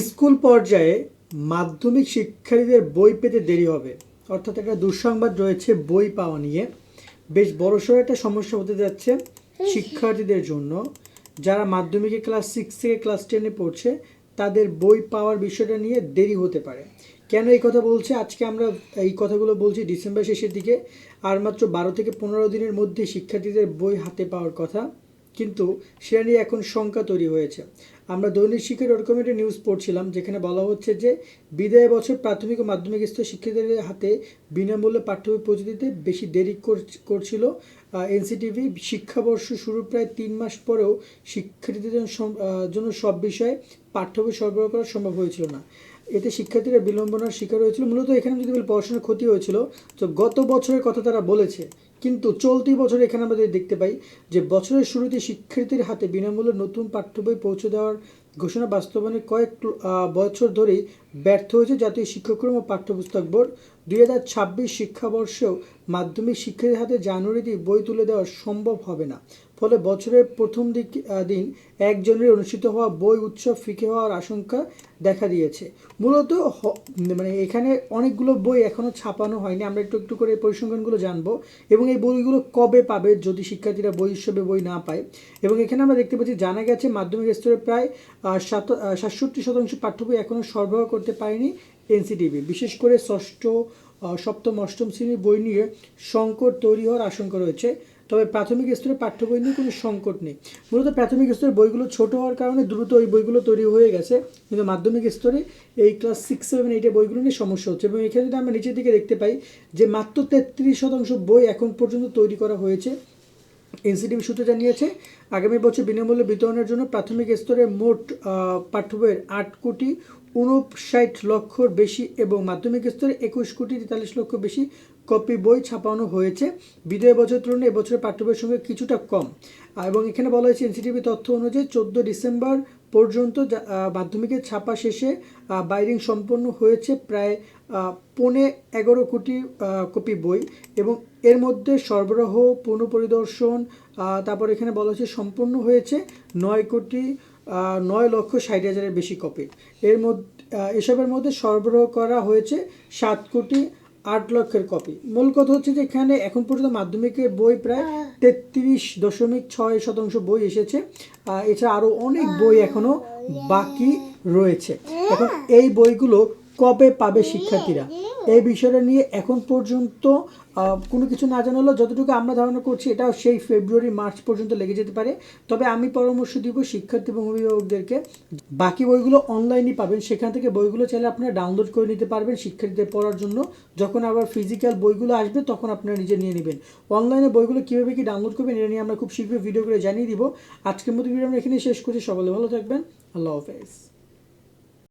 School পর্যায়ে মাধ্যমিক শিক্ষার্থীদের বই পেতে দেরি হবে। অর্থাৎ একটা দুঃসংবাদ রয়েছে, বই পাওয়া নিয়ে। বেশ বড়সড় একটা সমস্যা হতে যাচ্ছে শিক্ষার্থীদের জন্য। যারা মাধ্যমিকে ক্লাস সিক্স থেকে ক্লাস টেনে পড়ছে, তাদের বই পাওয়ার বিষয়টা নিয়ে দেরি হতে পারে। কেন এই কথা বলছে? আজকে আমরা এই কথাগুলো বলছি ডিসেম্বর শেষের দিকে। আর মাত্র বারো থেকে পনেরো দিনের মধ্যে শিক্ষার্থীদের বই হাতে পাওয়ার কথা। কিন্তু সেটা নিয়ে এখন শঙ্কা তৈরি হয়েছে। আমরা দৈনিক শিক্ষা ডট কমের নিউজ পড়ছিলাম, যেখানে বলা হচ্ছে যে বিদায় বছর প্রাথমিক ও মাধ্যমিক স্তর শিক্ষার্থীদের হাতে বিনামূল্যে পাঠ্যবই পৌঁছে দিতে বেশি দেরি কর- করছিল। এনসিটিভি শিক্ষাবর্ষ শুরুর প্রায় তিন মাস পরেও শিক্ষার্থীদের জন্য সব বিষয়ে পাঠ্য বই সরবরাহ করা সম্ভব হয়েছিল না। এতে শিক্ষার্থীরা বিলম্বনার শিকার হয়েছিল। মূলত এখানে যদি বলি, পড়াশোনার ক্ষতি হয়েছিল। তো গত বছরের কথা তারা বলেছে কিন্তু চলতি বছর এখানে আমরা যদি দেখতে পাই যে বছরের শুরুতে শিক্ষার্থীর হাতে বিনামূল্যে নতুন পাঠ্য বই পৌঁছে দেওয়ার ঘোষণা বাস্তবায়নে কয়েক বছর ধরেই ব্যর্থ হয়েছে জাতীয় শিক্ষাক্রম ও পাঠ্যপুস্তক বোর্ড। দুই হাজার ছাব্বিশ শিক্ষাবর্ষেও মাধ্যমিক শিক্ষার্থীর হাতে জানুয়ারিতে বই তুলে দেওয়া সম্ভব হবে না। ফলে বছরের প্রথম দিক দিন এক জানুয়ারি অনুষ্ঠিত হওয়া বই উৎসব ফিকে হওয়ার আশঙ্কা দেখা দিয়েছে। মূলত মানে এখানে অনেকগুলো বই এখনও ছাপানো হয়নি। আমরা একটু একটু করে পরিসংখ্যানগুলো জানব এবং এই বইগুলো কবে পাবে যদি শিক্ষার্থীরা বই হিসেবে বই না পায়? এবং এখানে আমরা দেখতে পাচ্ছি, জানা গেছে মাধ্যমিক স্তরে প্রায় সাত সাতষট্টি শতাংশ পাঠ্য বই এখনও সরবরাহ করতে পারেনি এনসিটিভি। বিশেষ করে ষষ্ঠ সপ্তম, অষ্টম শ্রেণির বই নিয়ে সংকট তৈরি হওয়ার আশঙ্কা রয়েছে। তবে প্রাথমিক স্তরে পাঠ্য বই নিয়ে কোনো সংকট নেই। মূলত প্রাথমিক স্তরের বইগুলো ছোট হওয়ার কারণে দ্রুত ওই বইগুলো তৈরি হয়ে গেছে, কিন্তু মাধ্যমিক স্তরে এই ক্লাস সিক্স সেভেন এইটে বইগুলো নিয়ে সমস্যা হচ্ছে এবং এখানে যদি আমরা নিচের দিকে দেখতে পাই যে মাত্র তেত্রিশ শতাংশ বই এখন পর্যন্ত তৈরি করা হয়েছে। এনসিটিভি সূত্র জানিয়েছে, আগামী বছর বিনামূল্যে বিতরণের জন্য প্রাথমিক স্তরে মোট পাঠ্য বইয়ের আট কোটি উনষাট লক্ষর বেশি এবং মাধ্যমিক স্তরে একুশ কোটি তেতাল্লিশ লক্ষ বেশি কপি বই ছাপানো হয়েছে। বিদায় বছর তুলনায় এবছরের পাঠ্য বইয়ের সঙ্গে কিছুটা কম। এবং এখানে বলা হয়েছে, এনসিটিভি তথ্য অনুযায়ী চোদ্দ ডিসেম্বর পর্যন্ত মাধ্যমিকের ছাপা শেষে বাইরিং সম্পন্ন হয়েছে প্রায় পৌনে এগারো কোটি কপি বই এবং এর মধ্যে সরবরাহ, পুনঃপরিদর্শন তারপর এখানে বলা হয়েছে সম্পূর্ণ হয়েছে নয় কোটি নয় লক্ষ ষাট হাজারের বেশি কপি। এর মধ্যে এসবের মধ্যে সরবরাহ করা হয়েছে সাত কোটি আট লক্ষের কপি মূল কথা হচ্ছে যে এখানে এখন পর্যন্ত মাধ্যমিকের বই প্রায় তেত্রিশ দশমিক ছয় শতাংশ বই এসেছে। এছাড়া আরও অনেক বই এখনও বাকি রয়েছে। এখন এই বইগুলো কবে পাবে শিক্ষার্থীরা? এই বিষয়টা নিয়ে এখন পর্যন্ত কোনো কিছু না জানালো যতটুকু আমরা ধারণা করছি, এটাও সেই ফেব্রুয়ারি, মার্চ পর্যন্ত লেগে যেতে পারে। তবে আমি পরামর্শ দিব শিক্ষার্থী এবং অভিভাবকদেরকে, বাকি বইগুলো অনলাইনই পাবেন। সেখান থেকে বইগুলো চাইলে আপনারা ডাউনলোড করে নিতে পারবেন শিক্ষার্থীদের পড়ার জন্য। যখন আবার ফিজিক্যাল বইগুলো আসবে, তখন আপনারা নিজে নিয়ে নেবেন। অনলাইনে বইগুলো কীভাবে কি ডাউনলোড করবেন, এটা নিয়ে আমরা খুব শীঘ্রই ভিডিও করে জানিয়ে দিব। আজকের মতো ভিডিও আমরা এখানে শেষ করছি। সকলে ভালো থাকবেন। আল্লাহ হাফেজ।